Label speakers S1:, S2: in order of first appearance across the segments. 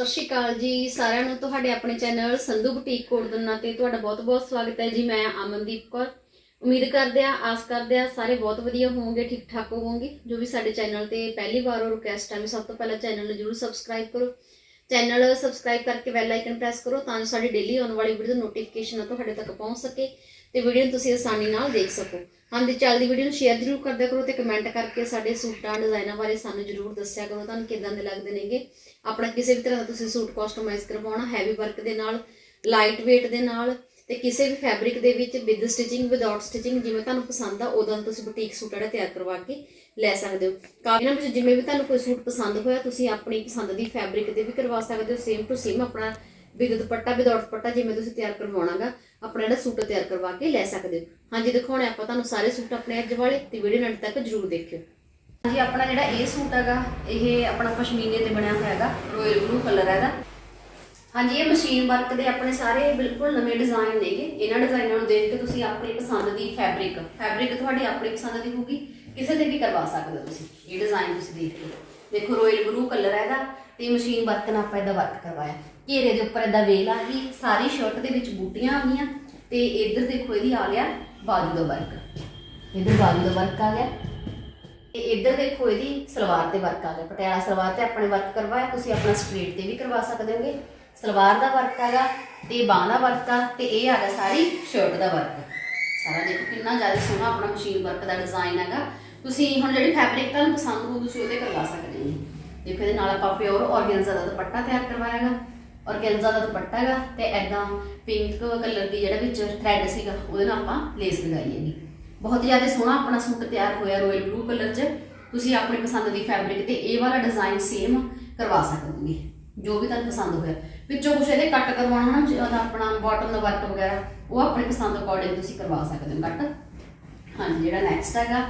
S1: ਸਤਿ ਸ਼੍ਰੀ ਅਕਾਲ ਜੀ, ਸਾਰਿਆਂ ਨੂੰ ਤੁਹਾਡੇ ਆਪਣੇ ਚੈਨਲ ਸੰਧੂ ਬੁਟੀਕ ਕੋਟਦਨਾ ਤੇ ਤੁਹਾਡਾ ਬਹੁਤ-ਬਹੁਤ ਸਵਾਗਤ ਹੈ ਜੀ, ਮੈਂ ਅਮਨਦੀਪ ਕੌਰ। ਉਮੀਦ ਕਰਦੇ ਆ ਆਸ ਕਰਦੇ ਆ ਸਾਰੇ ਬਹੁਤ ਵਧੀਆ ਹੋਵੋਗੇ, ਠੀਕ ਠਾਕ ਹੋਵੋਗੇ। ਜੋ ਵੀ ਸਾਡੇ ਚੈਨਲ ਤੇ ਪਹਿਲੀ ਵਾਰ ਉਹ ਰਿਕਵੈਸਟ ਹੈ ਵੀ ਸਭ ਤੋਂ ਪਹਿਲਾਂ ਚੈਨਲ ਨੂੰ ਜਰੂਰ ਸਬਸਕ੍ਰਾਈਬ ਕਰੋ। ਚੈਨਲ ਸਬਸਕ੍ਰਾਈਬ ਕਰਕੇ ਬੈਲ ਆਈਕਨ ਪ੍ਰੈਸ ਕਰੋ ਤਾਂ ਜੋ ਸਾਡੀ ਡੇਲੀ ਆਉਣ ਵਾਲੀ ਵੀਡੀਓ ਦੀ ਨੋਟੀਫਿਕੇਸ਼ਨ ਤੁਹਾਡੇ ਤੱਕ ਪਹੁੰਚ ਸਕੇ ਤੇ ਵੀਡੀਓ ਨੂੰ ਤੁਸੀਂ ਆਸਾਨੀ ਨਾਲ ਦੇਖ ਸਕੋ। ਹਾਂਜੀ ਚੱਲਦੀ ਵੀਡੀਓ ਨੂੰ ਸ਼ੇਅਰ ਜ਼ਰੂਰ ਕਰਦਿਆ ਕਰੋ ਤੇ ਕਮੈਂਟ ਕਰਕੇ ਸਾਡੇ ਸੂਟਾਂ ਡਿਜ਼ਾਈਨਾਂ ਬਾਰੇ ਸਾਨੂੰ ਜ਼ਰੂਰ ਦੱਸਿਆ ਕਰੋ। ਤੁਹਾਨੂੰ ਕਿਦਾਂ ਦੇ ਲੱਗਦੇ ਨੇਗੇ? ਆਪਣਾ ਕਿਸੇ ਵੀ ਤਰ੍ਹਾਂ ਦਾ ਤੁਸੀਂ ਸੂਟ ਕਸਟਮਾਈਜ਼ ਕਰਵਾਉਣਾ ਹੈਵੀ ਵਰਕ ਦੇ ਨਾਲ ਲਾਈਟ weight ਦੇ ਨਾਲ ਤੇ ਕਿਸੇ ਵੀ ਫੈਬਰਿਕ ਦੇ ਵਿੱਚ ਵਿਦ ਸਟਿਚਿੰਗ ਵਿਦਆਊਟ ਸਟਿਚਿੰਗ ਜਿਵੇਂ ਤੁਹਾਨੂੰ ਪਸੰਦ ਆ ਉਦੋਂ ਤੁਸੀਂ ਬੁਟੀਕ ਸੂਟ ਜਿਹੜਾ ਤਿਆਰ ਕਰਵਾ ਕੇ ਲੈ ਸਕਦੇ ਹੋ। ਕਾਫੀ ਇਹਨਾਂ ਵਿੱਚ ਜਿਵੇਂ ਵੀ ਤੁਹਾਨੂੰ ਕੋਈ ਸੂਟ ਪਸੰਦ ਹੋਇਆ, ਤੁਸੀਂ ਆਪਣੀ ਪਸੰਦ ਦੀ ਫੈਬਰਿਕ ਦੇ ਵੀ ਕਰਵਾ ਸਕਦੇ ਹੋ ਸੇਮ ਟੂ ਸੇਮ ਆਪਣਾ ਵਿਦ ਦੁਪੱਟਾ ਵਿਦਆਊਟ ਦੁਪੱਟਾ ਜਿਵੇਂ ਤੁਸੀਂ ਤਿਆਰ ਕਰਵਾਉਣਾਗਾ, ਆਪਣਾ ਜਿਹੜਾ ਸੂਟ ਤਿਆਰ ਕਰਵਾ ਕੇ ਲੈ ਸਕਦੇ ਹੋ। ਹਾਂਜੀ ਦਿਖਾਉਣੇ ਆਪਾਂ ਤੁਹਾਨੂੰ ਸਾਰੇ ਸੂਟ ਆਪਣੇ ਅੱਜ ਵਾਲੇ ਤੇ ਵੀਡੀਓ ਨਾਲ ਤੱਕ ਜਰੂਰ ਦੇਖਿਓ। ਹਾਂਜੀ, ਆਪਣਾ ਜਿਹੜਾ ਇਹ ਸੂਟ ਹੈਗਾ, ਇਹ ਆਪਣਾ ਪਸ਼ਮੀਨੇ ਤੇ ਬਣਿਆ ਹੋਇਆ ਹੈਗਾ ਰੋਇਲ ਬਲੂ ਕਲਰ ਹੈ ਇਹਦਾ। ਹਾਂਜੀ, ਇਹ ਮਸ਼ੀਨ ਵਰਕ ਦੇ ਆਪਣੇ ਸਾਰੇ ਬਿਲਕੁਲ ਨਵੇਂ ਡਿਜ਼ਾਈਨ ਨੇਗੇ। ਇਹਨਾਂ ਡਿਜ਼ਾਈਨਾਂ ਨੂੰ ਦੇਖ ਕੇ ਤੁਸੀਂ ਆਪਣੀ ਪਸੰਦ ਦੀ ਫੈਬਰਿਕ ਫੈਬਰਿਕ ਤੁਹਾਡੀ ਆਪਣੀ ਪਸੰਦ ਦੀ ਹੋਊਗੀ। ਕਿਸੇ ਤੇ ਵੀ ਕਰਵਾ ਸਕਦੇ ਹੋ ਤੁਸੀਂ। ਇਹ ਡਿਜ਼ਾਈਨ ਤੁਸੀਂ ਦੇਖ ਲਓ। ਦੇਖੋ ਰੋਇਲ ਬਲੂ ਕਲਰ ਹੈ ਇਹਦਾ ਤੇ ਮਸ਼ੀਨ ਵਰਕ ਨਾਲ ਆਪਾਂ ਇਹਦਾ ਵਰਕ ਕਰਵਾਇਆ। ਘੇਰੇ ਦੇ ਉੱਪਰ ਇਹਦਾ ਵੇਲ ਆ ਗਈ, ਸਾਰੀ ਸ਼ਰਟ ਦੇ ਵਿੱਚ ਬੂਟੀਆਂ ਆ ਗਈਆਂ ਤੇ ਇੱਧਰ ਦੇਖੋ ਇਹਦੀ ਆ ਗਿਆ ਬਾਜੂ ਦਾ ਵਰਕ ਇੱਧਰ ਬਾਜੂ ਦਾ ਵਰਕ ਆ ਗਿਆ ਤੇ ਇੱਧਰ ਦੇਖੋ ਇਹਦੀ ਸਲਵਾਰ ਤੇ ਵਰਕ ਆ ਗਿਆ। ਪਟਿਆਲਾ ਸਲਵਾਰ ਤੇ ਆਪਣੇ ਵਰਕ ਕਰਵਾਇਆ, ਤੁਸੀਂ ਆਪਣਾ ਸਟ੍ਰੇਟ ਤੇ ਵੀ ਕਰਵਾ ਸਕਦੇ ਹੋਗੇ। ਸਲਵਾਰ ਦਾ ਵਰਕ ਹੈਗਾ, ਤੇ ਬਾਹਾਂ ਦਾ ਵਰਕ ਆ, ਤੇ ਇਹ ਹੈਗਾ ਸਾਰੀ ਸ਼ਰਟ ਦਾ ਵਰਕ। ਸਾਰਾ ਦੇਖੋ ਕਿੰਨਾ ਜ਼ਿਆਦਾ ਸੋਹਣਾ ਆਪਣਾ ਮਸ਼ੀਨ ਵਰਕ ਦਾ ਡਿਜ਼ਾਈਨ ਹੈਗਾ। ਤੁਸੀਂ ਹੁਣ ਜਿਹੜੀ ਫੈਬਰਿਕ ਤੁਹਾਨੂੰ ਪਸੰਦ ਹੋ ਤੁਸੀਂ ਉਹਦੇ ਕਰਵਾ ਸਕਦੇ ਹੋ। ਦੇਖੋ ਇਹਦੇ ਨਾਲ ਆਪਾਂ ਪਿਓਰ ਔਰਗੈਂਜ਼ਾ ਦਾ ਦੁਪੱਟਾ ਤਿਆਰ ਕਰਵਾਇਆ ਹੈਗਾ। ਔਰਗੈਂਜ਼ਾ ਦਾ ਦੁਪੱਟਾ ਹੈਗਾ, ਤੇ ਐਦਾਂ ਪਿੰਕ ਕਲਰ ਦੀ ਜਿਹੜਾ ਵਿੱਚ ਥ੍ਰੈਡ ਸੀਗਾ, ਉਹਦੇ ਨਾਲ ਆਪਾਂ ਲੇਸ ਲਗਾਈ ਹੈਗੀ। ਬਹੁਤ ਜ਼ਿਆਦਾ ਸੋਹਣਾ ਆਪਣਾ ਸੂਟ ਤਿਆਰ ਹੋਇਆ ਰੋਇਲ ਬਲੂ ਕਲਰ 'ਚ। ਤੁਸੀਂ ਆਪਣੀ ਪਸੰਦ ਦੀ ਫੈਬਰਿਕ ਤੇ ਇਹ ਵਾਲਾ ਡਿਜ਼ਾਈਨ ਸੇਮ ਕਰਵਾ ਸਕਦੇ ਹੋਗੇ ਜੋ ਵੀ ਤੁਹਾਨੂੰ ਪਸੰਦ ਹੋਇਆ। ਵਿੱਚੋਂ ਕੁਛ ਇਹਦੇ ਕੱਟ ਕਰਵਾਉਣਾ ਨਾ ਜਿਹਦਾ ਆਪਣਾ ਬਾਟਮ ਦਾ ਵਰਕ ਵਗੈਰਾ, ਉਹ ਆਪਣੇ ਪਸੰਦ ਅਕੋਰਡਿੰਗ ਤੁਸੀਂ ਕਰਵਾ ਸਕਦੇ ਹੋ ਕੱਟ ਹਾਂਜੀ, ਜਿਹੜਾ ਨੈਕਸਟ ਹੈਗਾ,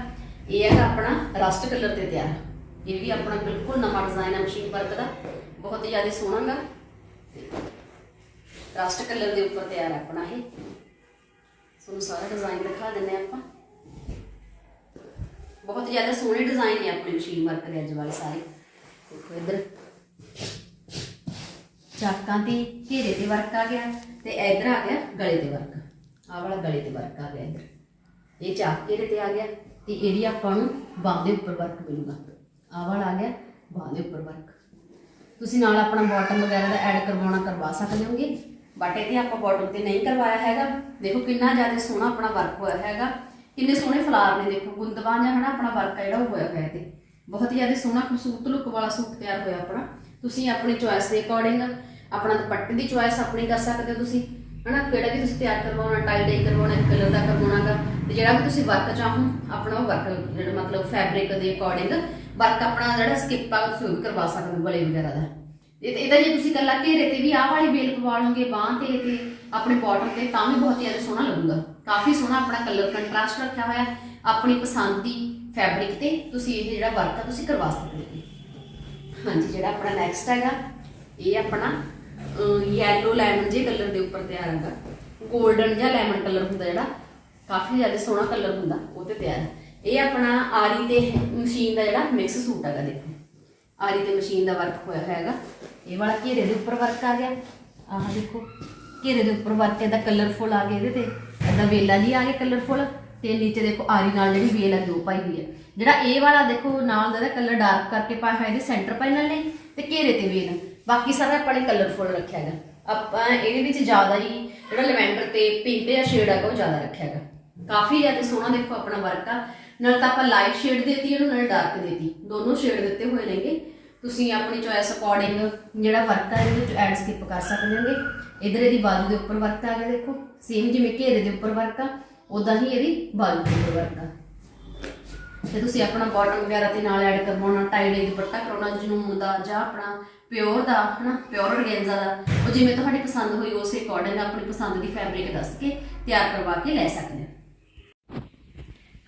S1: ਇਹ ਹੈਗਾ ਆਪਣਾ ਰਸਟ ਕਲਰ ਤੇ ਤਿਆਰ। ਇਹ ਵੀ ਆਪਣਾ ਬਿਲਕੁਲ ਨਵਾਂ ਡਿਜ਼ਾਈਨ ਹੈ ਮਸ਼ੀਨ ਵਰਕ ਦਾ। ਬਹੁਤ ਹੀ ਜ਼ਿਆਦਾ ਸੋਹਣਾ ਗਾ। ਰਸਟ ਕਲਰ ਦੇ ਉੱਪਰ ਤਿਆਰ ਹੈ ਆਪਣਾ ਇਹ। ਤੁਹਾਨੂੰ ਸਾਰਾ ਡਿਜ਼ਾਈਨ ਦਿਖਾ ਦਿੰਨੇ ਆਪਾਂ। ਬਹੁਤ ਜ਼ਿਆਦਾ ਸੋਹਣੇ ਡਿਜ਼ਾਈਨ ਨੇ ਆਪਣੇ ਮਸ਼ੀਨ ਵਰਕ ਦੇ ਅੱਜ ਵਾਲੇ ਸਾਰੇ। ਦੇਖੋ ਇੱਧਰ। ਚਾਕਾਂ ਤੇ ਘੇਰੇ ਤੇ ਵਰਕ ਆ ਗਿਆ ਤੇ ਇੱਧਰ ਆ ਗਿਆ ਗਲੇ ਤੇ ਵਰਕ। ਆਹ ਵਾਲਾ ਗਲੇ ਤੇ ਵਰਕ ਆ ਗਿਆ ਇੱਧਰ। ਇਹ ਚਾਕ ਘੇਰੇ ਤੇ ਆ ਗਿਆ ਤੇ ਇਹਦੀ ਆਪਾਂ ਨੂੰ ਬਾਹ ਦੇ ਉੱਪਰ ਵਰਕ ਮਿਲੂਗਾ। ਆਹ ਵਾਲਾ ਆ ਗਿਆ ਬਾਹ ਦੇ ਉੱਪਰ ਵਰਕ। ਤੁਸੀਂ ਨਾਲ ਆਪਣਾ ਬਾਟਮ ਵਗੈਰਾ ਦਾ ਐਡ ਕਰਵਾਉਣਾ ਕਰਵਾ ਸਕਦੇ ਹੋਗੇ ਬਟ ਇਹਦੇ ਆਪਾਂ ਬਾਟਮ ਤੇ ਨਹੀਂ ਕਰਵਾਇਆ ਹੈਗਾ। ਦੇਖੋ ਕਿੰਨਾ ਜ਼ਿਆਦਾ ਸੋਹਣਾ ਆਪਣਾ ਵਰਕ ਹੋਇਆ ਹੈਗਾ। ਕਿੰਨੇ ਸੋਹਣੇ ਫਲਾਰ ਨੇ, ਦੇਖੋ ਗੁੰਦਵਾਨ ਜਾਂ ਹਨਾ ਆਪਣਾ ਵਰਕ ਆ ਜਿਹੜਾ ਉਹ ਹੋਇਆ ਹੋਇਆ ਤੇ ਬਹੁਤ ਹੀ ਜ਼ਿਆਦਾ ਸੋਹਣਾ ਖੂਬਸੂਰਤ ਲੁੱਕ ਵਾਲਾ ਸੂਟ ਤਿਆਰ ਹੋਇਆ ਆਪਣਾ। ਤੁਸੀਂ ਆਪਣੀ ਚੁਆਇਸ ਦੇ ਅਕੋਰਡਿੰਗ ਆਪਣਾ ਦੁਪੱਟੇ ਦੀ ਚੁਆਇਸ ਆਪਣੀ ਕਰ ਸਕਦੇ ਹੋ ਤੁਸੀਂ, ਹਨਾ? ਕਿਹੜਾ ਵੀ ਤੁਸੀਂ ਤਿਆਰ ਕਰਵਾਉਣਾ ਟਾਈ ਡਾਈ ਕਰਵਾਉਣਾ ਕਲਰ ਦਾ ਕਰਵਾਉਣਾਗਾ, ਤੇ ਜਿਹੜਾ ਵੀ ਤੁਸੀਂ ਵਰਕ ਚਾਹੋ, ਆਪਣਾ ਵਰਕ ਜਿਹੜਾ ਮਤਲਬ ਫੈਬਰਿਕ ਦੇ ਅਕੋਰਡਿੰਗ ਵਰਕ ਆਪਣਾ ਜਿਹੜਾ ਸਕਿਪ ਆ ਤੁਸੀਂ ਕਰਵਾ ਸਕਦੇ ਹੋ, ਗਲੇ ਵਗੈਰਾ ਦਾ। ਇਹਦਾ ਜੇ ਤੁਸੀਂ ਕੱਲਾ ਘੇਰੇ ਤੇ ਵੀ ਆਹ ਵਾਲੀ ਵੇਲ ਪਵਾ ਲਓਗੇ ਬਾਹਾਂ ਤੇ ਤੇ ਆਪਣੇ ਬਾਟਮ ਤੇ, ਤਾਂ ਵੀ ਬਹੁਤ ਜ਼ਿਆਦਾ ਸੋਹਣਾ ਲੱਗੂਗਾ। ਕਾਫੀ ਸੋਹਣਾ ਆਪਣਾ ਕਲਰ ਕੰਟਰਾਸਟ ਰੱਖਿਆ ਹੋਇਆ, ਆਪਣੀ ਪਸੰਦ ਦੀ ਫੈਬਰਿਕ ਤੇ ਤੁਸੀਂ ਇਹ ਜਿਹੜਾ ਵਰਕ ਆ, ਤੁਸੀਂ ਕਰਵਾ ਸਕਦੇ ਹੋ। ਹਾਂਜੀ, ਜਿਹੜਾ ਆਪਣਾ ਨੈਕਸਟ ਹੈਗਾ, ਇਹ ਆਪਣਾ ਯੈਲੋ ਲੈਮਨ ਜੇ ਕਲਰ ਦੇ ਉੱਪਰ ਤਿਆਰ ਹੈਗਾ 골ਡਨ ਜਾਂ ਲੈਮਨ ਕਲਰ ਹੁੰਦਾ ਜਿਹੜਾ, ਕਾਫੀ ਜ਼ਿਆਦਾ ਸੋਹਣਾ ਕਲਰ ਹੁੰਦਾ, ਉਹ ਤੇ ਤਿਆਰ ਹੈ। ਇਹ ਆਪਣਾ ਆਰੀ ਤੇ ਮਸ਼ੀਨ ਦਾ ਜਿਹੜਾ ਮਿਕਸ ਸੂਟ ਹੈਗਾ, ਦੇਖੋ। ਆਰੀ ਤੇ ਮਸ਼ੀਨ ਦਾ ਵਰਕ ਹੋਇਆ ਹੋਇਆ ਹੈਗਾ। ਇਹ ਵਾਲਾ ਘੇਰੇ ਦੇ ਉੱਪਰ ਵਰਕ ਆ ਗਿਆ। ਆਹ ਦੇਖੋ, ਘੇਰੇ ਦੇ ਉੱਪਰ ਵਰਕ ਇਹਦਾ ਕਲਰਫੁਲ ਆ ਗਿਆ ਇਹਦੇ ਤੇ। ਇਹਦਾ ਵੇਲਾ ਜੀ ਆ ਗਿਆ ਕਲਰਫੁਲ ਤੇ ਨੀਚੇ ਦੇਖੋ, ਆਰੀ ਨਾਲ ਜਿਹੜੀ ਵੇਲ ਹੈ ਦੋ ਪਾਈ ਹੋਈ ਹੈ ਜਿਹੜਾ ਇਹ ਵਾਲਾ ਦੇਖੋ, ਨਾਲ ਦਾ ਕਲਰ ਡਾਰਕ ਕਰਕੇ ਪਾਇਆ ਹੋਇਆ, ਇਹਦੇ ਸੈਂਟਰ ਪੈਨਲ ਨੇ। ਤੇ ਘੇਰੇ ਤੇ ਵੇਲ। ਬਾਕੀ ਸਾਰਾ ਆਪਣੇ ਕਲਰਫੁਲ ਰੱਖਿਆ ਹੈਗਾ। ਆਪਾਂ ਇਹਦੇ ਵਿੱਚ ਜ਼ਿਆਦਾ ਹੀ ਜਿਹੜਾ ਲੈਵੈਂਡਰ ਤੇ ਪਿੰਕ ਦਾ ਸ਼ੇਡ ਹੈਗਾ ਉਹ ਜ਼ਿਆਦਾ ਰੱਖਿਆ ਹੈਗਾ। ਕਾਫੀ ਜ਼ਿਆਦਾ ਸੋਹਣਾ ਦੇਖੋ ਆਪਣਾ ਵਰਕ ਆ। ਨਾਲ ਤਾਂ ਆਪਾਂ ਲਾਈਟ ਸ਼ੇਡ ਦੇਤੀ ਇਹਨੂੰ ਨਾਲ ਡਾਰਕ ਦੇਤੀ। ਦੋਨੋਂ ਸ਼ੇਡ ਦਿੱਤੇ ਹੋਏ ਨੇਗੇ। ਤੁਸੀਂ ਆਪਣੀ ਚੋਇਸ ਅਕੋਰਡਿੰਗ ਜਿਹੜਾ ਵਰਕ ਆ ਇਹਦੇ ਵਿੱਚ ਐਡ ਸਕਿਪ ਕਰ ਸਕਦੇ ਹੋਗੇ ਇਧਰ ਇਹਦੀ ਬਾਜੂ ਦੇ ਉੱਪਰ ਵਰਕ ਆ ਗਿਆ ਦੇਖੋ। ਸੇਮ ਜਿਵੇਂ ਘੇਰੇ ਦੇ ਉੱਪਰ ਵਰਕ ਆ ਉਦਾਂ ਹੀ ਇਹਦੀ ਬਾਜੂ ਦੇ ਉੱਪਰ ਵਰਕ ਆ। ਤੇ ਤੁਸੀਂ ਆਪਣਾ ਬਾਟਮ ਵਗੈਰਾ ਦੇ ਨਾਲ ਐਡ ਕਰਵਾਉਣਾ ਟਾਈ ਡਾਈ ਦੁਪੱਟਾ ਕਰਾਉਣਾ ਜਨੂਨ ਦਾ ਜਾਂ ਆਪਣਾ ਪਿਓਰ ਦਾ, ਹਨਾ? ਪਿਓਰ ਔਰਗੈਂਜ਼ਾ ਦਾ। ਉਹ ਜਿਵੇਂ ਤੁਹਾਡੀ ਪਸੰਦ ਹੋਈ, ਉਸੇ ਅਕੋਰਡਿੰਗ ਆਪਣੀ ਪਸੰਦ ਦੀ ਫੈਬਰਿਕ ਦੱਸ ਕੇ ਤਿਆਰ ਕਰਵਾ ਕੇ ਲੈ ਸਕਦੇ ਹੋ।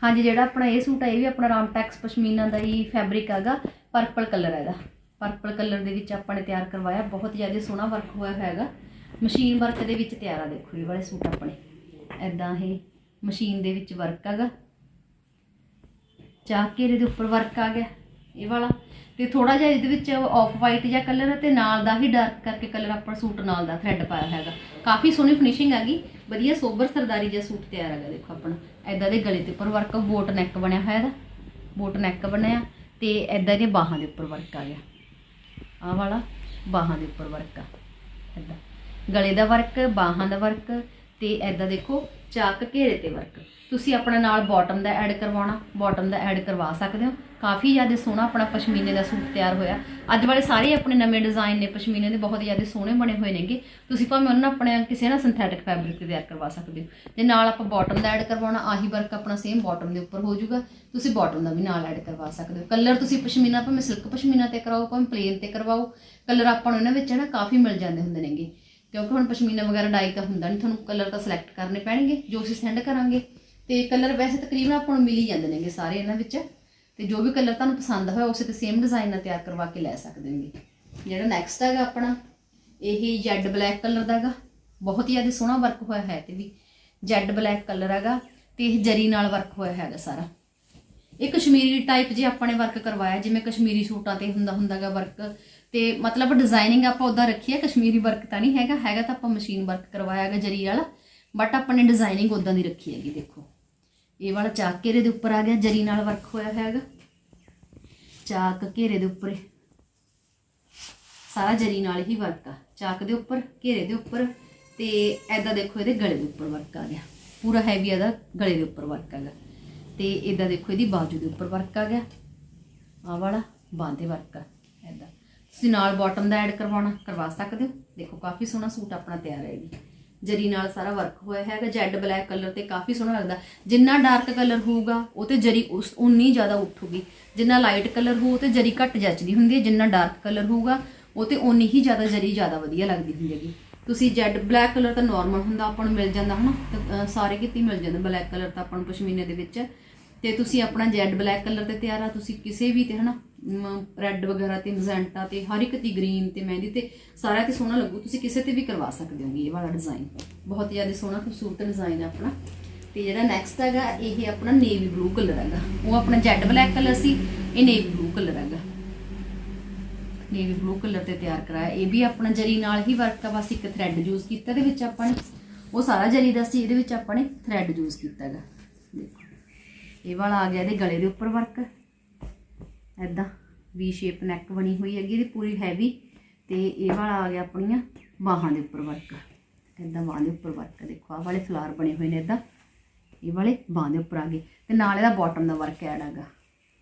S1: ਹਾਂਜੀ, ਜਿਹੜਾ ਆਪਣਾ ਇਹ ਸੂਟ ਹੈ ਇਹ ਵੀ ਆਪਣਾ ਰਾਮਟੈਕਸ ਪਸ਼ਮੀਨਾ ਦਾ ਹੀ ਫੈਬਰਿਕ ਹੈਗਾ ਪਰਪਲ ਕਲਰ ਹੈ ਇਹਦਾ ਪਰਪਲ ਕਲਰ ਦੇ ਵਿੱਚ ਆਪਾਂ ਨੇ ਤਿਆਰ ਕਰਵਾਇਆ, ਬਹੁਤ ਜ਼ਿਆਦਾ ਸੋਹਣਾ ਵਰਕ ਹੋਇਆ ਹੈਗਾ ਮਸ਼ੀਨ ਵਰਕ ਦੇ ਵਿੱਚ ਤਿਆਰ ਆ, ਦੇਖੋ ਇਹ ਵਾਲੇ ਸੂਟ ਆਪਣੇ। ਐਦਾਂ ਇਹ ਮਸ਼ੀਨ ਦੇ ਵਿੱਚ ਵਰਕ ਹੈਗਾ। ਚਾਕ ਘੇਰੇ ਦੇ ਉੱਪਰ ਵਰਕ ਆ ਗਿਆ। ਇਹ ਵਾਲਾ। ਤੇ ਤੇ ਥੋੜਾ ਜਿਹਾ ਇਹਦੇ ਵਿੱਚ ਆਫ ਵਾਈਟ ਜਿਹਾ ਕਲਰ ਹੈ ਤੇ ਨਾਲ ਦਾ ਹੀ ਡਾਰਕ ਕਰਕੇ ਕਲਰ ਆਪਾਂ ਸੂਟ ਨਾਲ ਦਾ ਥ੍ਰੈਡ ਪਾਇਆ ਹੈਗਾ। ਕਾਫੀ ਸੋਹਣੀ ਫਿਨਿਸ਼ਿੰਗ ਹੈਗੀ। ਵਧੀਆ ਸੋਬਰ ਸਰਦਾਰੀ ਜਿਹਾ ਸੂਟ ਤਿਆਰ ਹੈਗਾ ਦੇਖੋ ਆਪਣਾ। ਐਦਾਂ ਦੇ ਗਲੇ ਦੇ ਉੱਪਰ ਵਰਕ ਬੋਟ ਨੈਕ ਬਣਿਆ ਹੋਇਆ ਇਹਦਾ। ਬੋਟ ਨੈਕ ਬਣਿਆ ਤੇ ਐਦਾਂ ਦੇ ਬਾਹਾਂ ਦੇ ਉੱਪਰ ਵਰਕ ਆ ਗਿਆ। ਆਹ ਵਾਲਾ, ਬਾਹਾਂ ਦੇ ਉੱਪਰ ਵਰਕ ਆ। ਐਦਾਂ ਗਲੇ ਦਾ ਵਰਕ ਬਾਹਾਂ ਦਾ ਵਰਕ ਤੇ ਐਦਾਂ ਦੇਖੋ, ਚਾਕ ਘੇਰੇ ਤੇ ਵਰਕ ਤੁਸੀਂ ਆਪਣਾ ਨਾਲ ਬਾਟਮ ਦਾ ਐਡ ਕਰਵਾਉਣਾ ਬਾਟਮ ਦਾ ਐਡ ਕਰਵਾ ਸਕਦੇ ਹੋ। ਕਾਫੀ ਜ਼ਿਆਦਾ ਸੋਹਣਾ ਆਪਣਾ ਪਸ਼ਮੀਨੇ ਦਾ ਸੂਟ ਤਿਆਰ ਹੋਇਆ। ਅੱਜ ਵਾਲੇ ਸਾਰੇ ਆਪਣੇ ਨਵੇਂ ਡਿਜ਼ਾਈਨ ਨੇ, ਪਸ਼ਮੀਨੇ ਦੇ ਬਹੁਤ ਜ਼ਿਆਦਾ ਸੋਹਣੇ ਬਣੇ ਹੋਏ ਨੇਗੇ। ਤੁਸੀਂ ਭਾਵੇਂ ਉਹਨਾਂ ਨੂੰ ਆਪਣੇ ਕਿਸੇ ਨਾ ਸਿੰਥੈਟਿਕ ਫੈਬਰਿਕ ਤੇ ਤਿਆਰ ਕਰਵਾ ਸਕਦੇ ਹੋ। ਤੇ ਨਾਲ ਆਪਾਂ ਬਾਟਮ ਦਾ ਐਡ ਕਰਵਾਉਣਾ, ਆਹੀ ਵਰਕ ਆਪਣਾ ਸੇਮ ਬਾਟਮ ਦੇ ਉੱਪਰ ਹੋ ਜਾਊਗਾ। ਤੁਸੀਂ ਬਾਟਮ ਦਾ ਵੀ ਨਾਲ ਐਡ ਕਰਵਾ ਸਕਦੇ ਹੋ। ਕਲਰ ਤੁਸੀਂ ਪਸ਼ਮੀਨਾ, ਭਾਵੇਂ ਸਿਲਕ ਪਸ਼ਮੀਨਾ ਤੇ ਕਰਾਓ, ਭਾਵੇਂ ਪਲੇਨ ਤੇ ਕਰਵਾਓ। ਕਲਰ ਆਪਾਂ ਨੂੰ ਇਹਨਾਂ ਵਿੱਚ ਨਾ ਕਾਫੀ ਮਿਲ ਜਾਂਦੇ ਹੁੰਦੇ ਨੇਗੇ। ਕਿਉਂਕਿ ਹੁਣ ਪਸ਼ਮੀਨਾ ਵਗੈਰਾ ਡਾਈ ਤਾਂ ਹੁੰਦਾ ਨਹੀਂ ਤੁਹਾਨੂੰ ਕਲਰ ਤਾਂ ਸਿਲੈਕਟ ਕਰਨੇ ਪੈਣਗੇ, ਜੋ ਅਸੀਂ ਸੈਂਡ ਕਰਾਂਗੇ। ਤੇ ਕਲਰ ਵੈਸੇ ਤਕਰੀਬਨ ਆਪਾਂ ਨੂੰ ਮਿਲ ਹੀ ਜਾਂਦੇ ਨੇਗੇ ਸਾਰੇ ਇਹਨਾਂ ਵਿੱਚ। ਤੇ ਜੋ ਵੀ ਕਲਰ ਤੁਹਾਨੂੰ ਪਸੰਦ ਹੋਇਆ, ਉਸੇ ਤੇ ਸੇਮ ਡਿਜ਼ਾਈਨ ਨਾਲ ਤਿਆਰ ਕਰਵਾ ਕੇ ਲੈ ਸਕਦੇ ਹੋਗੇ ਜਿਹੜਾ ਨੈਕਸਟ ਹੈਗਾ ਆਪਣਾ, ਇਹ ਜੈਡ ਬਲੈਕ ਕਲਰ ਦਾ ਹੈਗਾ। ਬਹੁਤ ਹੀ ਜ਼ਿਆਦਾ ਸੋਹਣਾ ਵਰਕ ਹੋਇਆ ਹੈ ਤੇ ਵੀ। ਜੈਡ ਬਲੈਕ ਕਲਰ ਹੈਗਾ ਤੇ ਇਹ ਜਰੀ ਨਾਲ ਵਰਕ ਹੋਇਆ ਹੈਗਾ ਸਾਰਾ। ਇਹ ਕਸ਼ਮੀਰੀ ਟਾਈਪ ਜੇ ਆਪਾਂ ਨੇ ਵਰਕ ਕਰਵਾਇਆ, ਜਿਵੇਂ ਕਸ਼ਮੀਰੀ ਸੂਟਾਂ ਤੇ ਹੁੰਦਾ ਹੁੰਦਾਗਾ ਵਰਕ ਤੇ ਮਤਲਬ ਡਿਜ਼ਾਈਨਿੰਗ ਆਪਾਂ ਉਦਾਂ ਰੱਖੀ ਹੈ, ਕਸ਼ਮੀਰੀ ਵਰਕ ਤਾਂ ਨਹੀਂ ਹੈਗਾ ਹੈਗਾ ਤਾਂ ਆਪਾਂ ਮਸ਼ੀਨ ਵਰਕ ਕਰਵਾਇਆ ਹੈਗਾ ਜਰੀ ਵਾਲਾ ਬਟ ਆਪਾਂ ਨੇ ਡਿਜ਼ਾਈਨਿੰਗ ਉਦਾਂ ਦੀ ਰੱਖੀ ਹੈਗੀ, ਦੇਖੋ। ਇਹ ਵਾਲਾ ਚਾਕ ਘੇਰੇ ਦੇ ਉੱਪਰ ਆ ਗਿਆ, ਜਰੀ ਨਾਲ ਵਰਕ ਹੋਇਆ ਹੈਗਾ। ਚਾਕ ਘੇਰੇ ਦੇ ਉੱਪਰ। ਸਾਰਾ ਜਰੀ ਨਾਲ ਹੀ ਵਰਕ ਆ। ਚਾਕ ਦੇ ਉੱਪਰ, ਘੇਰੇ ਦੇ ਉੱਪਰ ਤੇ ਐਦਾਂ ਦੇਖੋ ਇਹਦੇ ਗਲੇ ਦੇ ਉੱਪਰ ਵਰਕ ਆ ਗਿਆ। ਪੂਰਾ ਹੈਵੀ ਇਹਦਾ ਗਲੇ ਦੇ ਉੱਪਰ ਵਰਕ ਹੈਗਾ। ਤੇ ਇਦਾਂ ਦੇਖੋ ਇਹਦੀ ਬਾਜੂ ਦੇ ਉੱਪਰ ਵਰਕ ਆ ਗਿਆ। ਆਹ ਵਾਲਾ ਬਾਂਦੇ ਵਰਕ ਆ ਐਦਾਂ ਤੁਸੀਂ ਨਾਲ ਬਾਟਮ ਦਾ ਐਡ ਕਰਵਾਉਣਾ ਕਰਵਾ ਸਕਦੇ ਹੋ। ਦੇਖੋ ਕਾਫੀ ਸੋਹਣਾ ਸੂਟ ਆਪਣਾ ਤਿਆਰ ਹੈ ਜੀ। ਜਰੀ ਨਾਲ ਸਾਰਾ ਵਰਕ ਹੋਇਆ ਹੈਗਾ ਜੈਡ ਬਲੈਕ ਕਲਰ ਤੇ ਕਾਫੀ ਸੋਹਣਾ ਲੱਗਦਾ। ਜਿੰਨਾ ਡਾਰਕ ਕਲਰ ਹੋਊਗਾ ਉਹ ਤੇ ਜਰੀ ਉਸ ਉਨੀ ਜ਼ਿਆਦਾ ਉੱਠੂਗੀ। ਜਿੰਨਾ ਲਾਈਟ ਕਲਰ ਹੋਊ ਤੇ ਜਰੀ ਘੱਟ ਜੱਚਦੀ ਹੁੰਦੀ ਹੈ। ਜਿੰਨਾ ਡਾਰਕ ਕਲਰ ਹੋਊਗਾ ਉਹ ਤੇ ਉਨੀ ਹੀ ਜ਼ਿਆਦਾ ਜਰੀ ਜ਼ਿਆਦਾ ਵਧੀਆ ਲੱਗਦੀ ਹੁੰਦੀ ਹੈਗੀ। ਤੁਸੀਂ ਜੈਡ ਬਲੈਕ ਕਲਰ ਤਾਂ ਨਾਰਮਲ ਹੁੰਦਾ ਆਪਾਂ ਨੂੰ ਮਿਲ ਜਾਂਦਾ ਹਨਾ? ਤਾਂ, ਸਾਰੇ ਕਿਤੇ ਮਿਲ ਜਾਂਦਾ। ਬਲੈਕ ਕਲਰ ਤਾਂ ਆਪਾਂ ਨੂੰ ਪਸ਼ਮੀਨੇ ਦੇ ਵਿੱਚ ਤੇ ਤੁਸੀਂ ਆਪਣਾ ਜੈਡ ਬਲੈਕ ਕਲਰ ਤੇ ਤਿਆਰ ਆ, ਤੁਸੀਂ ਕਿਸੇ ਵੀ ਤੇ, ਹਨਾ ਰੈੱਡ ਵਗੈਰਾ ਤੇ ਮਜ਼ੈਂਟਾ ਤੇ, ਹਰ ਇੱਕ ਦੀ ਗ੍ਰੀਨ ਤੇ ਮਹਿੰਦੀ ਤੇ, ਸਾਰਾ ਤੇ ਸੋਹਣਾ ਲੱਗੂ, ਤੁਸੀਂ ਕਿਸੇ ਤੇ ਵੀ ਕਰਵਾ ਸਕਦੇ ਹੋਗੇ ਇਹ ਵਾਲਾ ਡਿਜ਼ਾਈਨ ਬਹੁਤ ਜ਼ਿਆਦਾ ਸੋਹਣਾ, ਖੂਬਸੂਰਤ ਡਿਜ਼ਾਈਨ ਹੈ ਆਪਣਾ। ਤੇ ਜਿਹੜਾ ਨੈਕਸਟ ਹੈਗਾ, ਇਹ ਆਪਣਾ ਨੇਵੀ ਬਲੂ ਕਲਰ ਹੈਗਾ। ਉਹ ਆਪਣਾ ਜੈਡ ਬਲੈਕ ਕਲਰ ਸੀ, ਇਹ ਨੇਵੀ ਬਲੂ ਕਲਰ ਹੈਗਾ। ਨੇਵੀ ਬਲੂ ਕਲਰ ਤੇ ਤਿਆਰ ਕਰਾਇਆ। ਇਹ ਵੀ ਆਪਣਾ ਜਰੀ ਨਾਲ ਹੀ ਵਰਕ ਆ, ਬਸ ਇੱਕ ਥ੍ਰੈਡ ਯੂਜ਼ ਕੀਤਾ, ਇਹਦੇ ਵਿੱਚ ਆਪਾਂ ਨੇ। ਉਹ ਸਾਰਾ ਜਰੀ ਦਾ ਸੀ, ਇਹਦੇ ਵਿੱਚ ਆਪਾਂ ਨੇ ਥ੍ਰੈਡ ਯੂਜ਼ ਕੀਤਾ ਹੈਗਾ। ਦੇਖੋ। ਇਹ ਵਾਲਾ ਆ ਗਿਆ, ਇਹਦੇ ਗਲੇ ਦੇ ਉੱਪਰ ਵਰਕ ਐਦਾਂ ਵੀ ਸ਼ੇਪ ਨੈਕ ਬਣੀ ਹੋਈ ਹੈਗੀ, ਇਹਦੀ ਪੂਰੀ ਹੈਵੀ ਤੇ ਇਹ ਵਾਲਾ ਆ ਗਿਆ ਆਪਣੀਆਂ ਬਾਹਾਂ ਦੇ ਉੱਪਰ ਵਰਕ ਐਦਾਂ ਬਾਹਾਂ ਦੇ ਉੱਪਰ ਵਰਕ ਦੇਖੋ, ਆਹ ਵਾਲੇ ਫਲਾਰ ਬਣੇ ਹੋਏ ਨੇ ਐਦਾਂ ਇਹ ਵਾਲੇ ਬਾਹਾਂ ਦੇ ਉੱਪਰ ਆ ਗਏ। ਤੇ ਨਾਲ ਇਹਦਾ ਬਾਟਮ ਦਾ ਵਰਕ ਐਡ ਹੈਗਾ।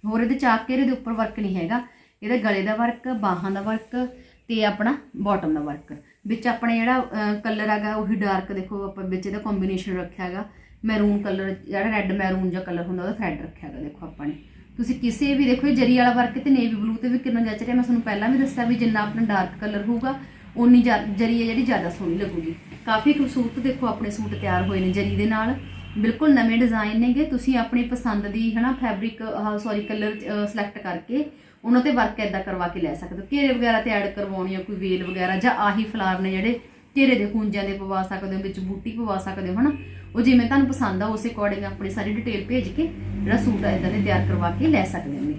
S1: ਹੋਰ ਇਹਦੇ ਚਾਕ ਘੇਰੇ ਦੇ ਉੱਪਰ ਵਰਕ ਨਹੀਂ ਹੈਗਾ। ਇਹਦੇ ਗਲੇ ਦਾ ਵਰਕ ਬਾਹਾਂ ਦਾ ਵਰਕ ਤੇ ਆਪਣਾ ਬਾਟਮ ਦਾ ਵਰਕ ਵਿੱਚ ਆਪਣੇ ਜਿਹੜਾ ਕਲਰ ਹੈਗਾ, ਉਹੀ ਡਾਰਕ ਦੇਖੋ, ਆਪਾਂ ਵਿੱਚ ਇਹਦਾ ਕੰਬੀਨੇਸ਼ਨ ਰੱਖਿਆ ਹੈਗਾ। ਮੈਰੂਨ ਕਲਰ ਜਿਹੜਾ ਰੈੱਡ ਮੈਰੂਨ ਜਿਹਾ ਕਲਰ ਹੁੰਦਾ, ਉਹਦਾ ਥ੍ਰੈਡ ਰੱਖਿਆ ਹੈਗਾ ਦੇਖੋ ਆਪਾਂ ਨੇ। ਤੁਸੀਂ ਕਿਸੇ ਵੀ, ਦੇਖੋ ਇਹ ਜਰੀ ਵਾਲਾ ਵਰਕ ਤੇ ਨੇਵੀ ਬਲੂ ਤੇ ਵੀ ਕਿੰਨਾ ਜੱਚ ਰਿਹਾ। ਮੈਂ ਤੁਹਾਨੂੰ ਪਹਿਲਾਂ ਵੀ ਦੱਸਿਆ ਵੀ ਜਿੰਨਾ ਆਪਣਾ ਡਾਰਕ ਕਲਰ ਹੋਊਗਾ ਉਨੀ ਜਰੀ ਹੈ ਜਿਹੜੀ ਜ਼ਿਆਦਾ ਸੋਹਣੀ ਲੱਗੂਗੀ। ਕਾਫੀ ਖੂਬਸੂਰਤ, ਦੇਖੋ ਆਪਣੇ ਸੂਟ ਤਿਆਰ ਹੋਏ ਨੇ ਜਰੀ ਦੇ ਨਾਲ। ਬਿਲਕੁਲ ਨਵੇਂ ਡਿਜ਼ਾਈਨ ਨੇਗੇ। ਤੁਸੀਂ ਆਪਣੀ ਪਸੰਦ ਦੀ, ਹਨਾ ਫੈਬਰਿਕ ਸੌਰੀ ਕਲਰ ਸਿਲੈਕਟ ਕਰਕੇ ਉਹਨਾਂ ਤੇ ਵਰਕ ਐਦਾਂ ਕਰਵਾ ਕੇ ਲੈ ਸਕਦੇ ਹੋ। ਘੇਰੇ ਵਗੈਰਾ ਤੇ ਐਡ ਕਰਵਾਉਣੀ ਆ, ਕੋਈ ਵੇਲ ਵਗੈਰਾ ਜਾਂ ਆਹੀ ਫਲਾਰ ਨੇ ਜਿਹੜੇ ਘੇਰੇ ਦੇ ਕੁੰਜਾਂ ਦੇ ਪਵਾ ਸਕਦੇ ਹੋ, ਵਿੱਚ ਬੂਟੀ ਪਵਾ ਸਕਦੇ ਹੋ, ਹਨਾ। ਉਹ ਜਿਵੇਂ ਤੁਹਾਨੂੰ ਪਸੰਦ ਆ, ਉਸੇ ਅਕੋਰਡਿੰਗ ਆਪਣੀ ਸਾਰੀ ਡਿਟੇਲ ਭੇਜ ਕੇ ਜਿਹੜਾ ਸੂਟ ਆ ਇਦਾਂ ਦੇ ਤਿਆਰ ਕਰਵਾ ਕੇ ਲੈ ਸਕਦੇ ਹੋ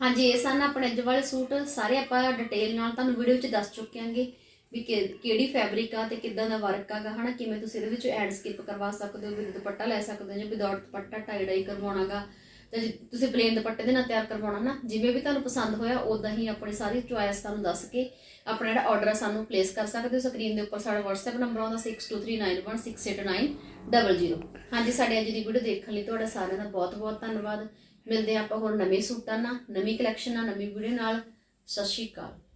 S1: ਹਾਂਜੀ, ਇਹ ਸਨ ਆਪਣੇ ਅੱਜ ਵਾਲੇ ਸੂਟ। ਸਾਰੇ ਆਪਾਂ ਡਿਟੇਲ ਨਾਲ ਤੁਹਾਨੂੰ ਵੀਡੀਓ ਵਿੱਚ ਦੱਸ ਚੁੱਕੇ ਆਂਗੇ ਵੀ ਕਿ- ਕਿਹੜੀ ਫੈਬਰਿਕ ਆ ਤੇ ਕਿੱਦਾਂ ਦਾ ਵਰਕ ਆਗਾ ਹਨਾ? ਕਿਵੇਂ ਤੁਸੀਂ ਇਹਦੇ ਵਿੱਚ ਐਡ ਸਕਿਪ ਕਰਵਾ ਸਕਦੇ ਹੋ ਵਿਦ ਦੁਪੱਟਾ ਲੈ ਸਕਦੇ ਹੋ ਜਾਂ ਵਿਦਆਊਟ ਦੁਪੱਟਾ ਟਾਈ ਡਾਈ ਕਰਵਾਉਣਾਗਾ ਤੇ ਤੁਸੀਂ ਪਲੇਨ ਦੁਪੱਟੇ ਦੇ ਨਾਲ ਤਿਆਰ ਕਰਵਾਉਣਾ ਨਾ, ਜਿਵੇਂ ਵੀ ਤੁਹਾਨੂੰ ਪਸੰਦ ਹੋਇਆ ਉਦਾਂ ਹੀ ਆਪਣੀ ਸਾਰੀ ਚੁਆਇਸ ਤੁਹਾਨੂੰ ਦੱਸ ਕੇ ਆਪਣਾ ਜਿਹੜਾ ਆਰਡਰ ਆ ਸਾਨੂੰ ਪਲੇਸ ਕਰ ਸਕਦੇ ਹੋ। ਸਕਰੀਨ ਦੇ ਉੱਪਰ ਸਾਡਾ WhatsApp ਨੰਬਰ ਆਉਂਦਾ 6239168900 ਹਾਂਜੀ, ਸਾਡੇ ਅੱਜ ਦੀ ਵੀਡੀਓ ਦੇਖਣ ਲਈ ਤੁਹਾਡਾ ਸਾਰਿਆਂ ਦਾ ਬਹੁਤ ਬਹੁਤ ਧੰਨਵਾਦ। ਮਿਲਦੇ ਹਾਂ ਆਪਾਂ ਹੋਰ ਨਵੇਂ ਸੂਟਾਂ ਨਾਲ, ਨਵੀਂ ਕਲੈਕਸ਼ਨ ਨਾਲ, ਨਵੀਂ ਵੀਡੀਓ ਨਾਲ। ਸਤਿ ਸ਼੍ਰੀ ਅਕਾਲ।